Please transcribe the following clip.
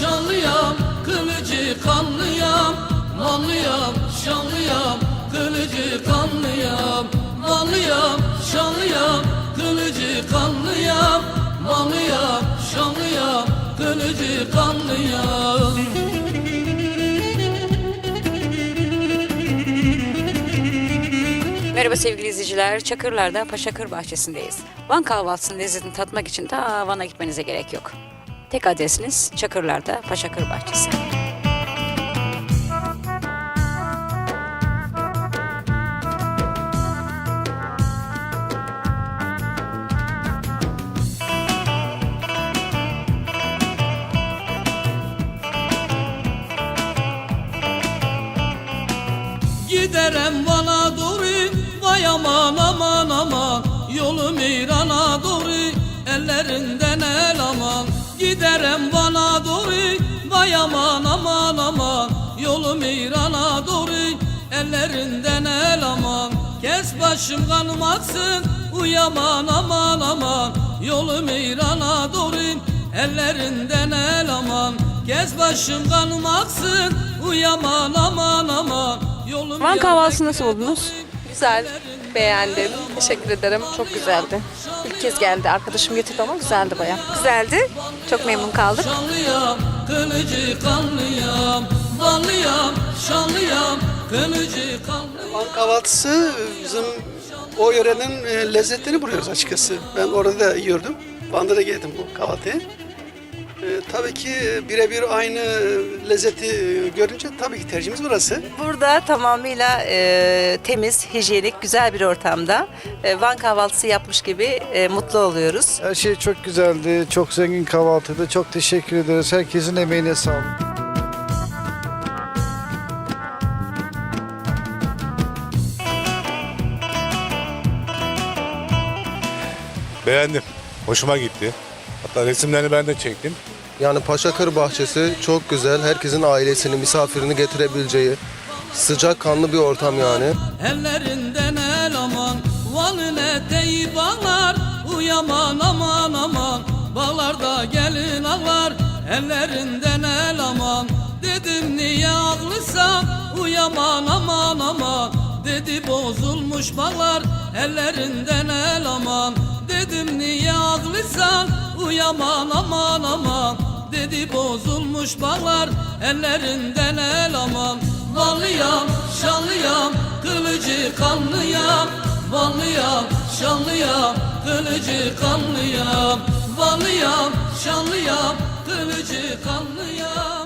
şanlıyam Kılıcı kanlıyam Nalıyam şanlıyam Kılıcı kanlıyam Nalıyam şanlıyam Kılıcı kanlıyam Nalıyam şanlıyam Kılıcı kanlıyam Merhaba sevgili izleyiciler. Çakırlar'da Paşakır Bahçesi'ndeyiz. Van kahvaltısının lezzetini tatmak için ta Van'a gitmenize gerek yok. Tek adresiniz Çakırlar'da Paşakır Bahçesi. Giderem bana doğru Vay aman aman aman Yolum İran'a doğru Ellerinden el aman Giderem bana doğru. Vay aman aman aman. Yolum İran'a doğru. Ellerinden el aman. Kes başım kanım aksın Uyaman aman aman Yolum İran'a doğru. Ellerinden el aman. Kes başım kanım aksın Uyaman aman aman Yolum Van kahvaltısı nasıl buldunuz? Güzel, beğendim. Teşekkür ederim. Çok güzeldi. Kez geldi. Arkadaşım getirdi ama güzeldi baya. Güzeldi. Çok memnun kaldık. Şanlıyam, kılıcı kanlıyam Ballıyam, şanlıyam, kılıcı kanlıyam Van kahvaltısı bizim o yörenin e, lezzetlerini buluyoruz açıkçası. Ben orada da yiyordum. Van'da da yedim bu kahvaltıyı. E, tabii ki birebir aynı lezzeti e, görünce tabii ki tercihimiz burası. Burada tamamıyla e, temiz, hijyenik, güzel bir ortamda e, Van kahvaltısı yapmış gibi e, mutlu oluyoruz. Her şey çok güzeldi. Çok zengin kahvaltıydı. Çok teşekkür ederiz. Herkesin emeğine sağlık. Beğendim. Hoşuma gitti. Hatta resimlerini ben de çektim. Yani Paşakır Bahçesi çok güzel. Herkesin ailesini, misafirini getirebileceği sıcak kanlı bir ortam yani. Ellerinden el aman Van'ın eteği bağlar Uyaman aman aman Bağlarda gelin ağlar Ellerinden el aman Dedim niye ağlısam Uyaman aman aman Dedi bozulmuş bağlar Ellerinden el aman Dedim niye ağlısam Uyaman aman aman Dedi bozulmuş bağlar Ellerinden el aman. Vanlıyam, şanlıyam, kılıcı kanlıyam. Vanlıyam, şanlıyam, kılıcı kanlıyam. Vanlıyam, şanlıyam, kılıcı kanlıyam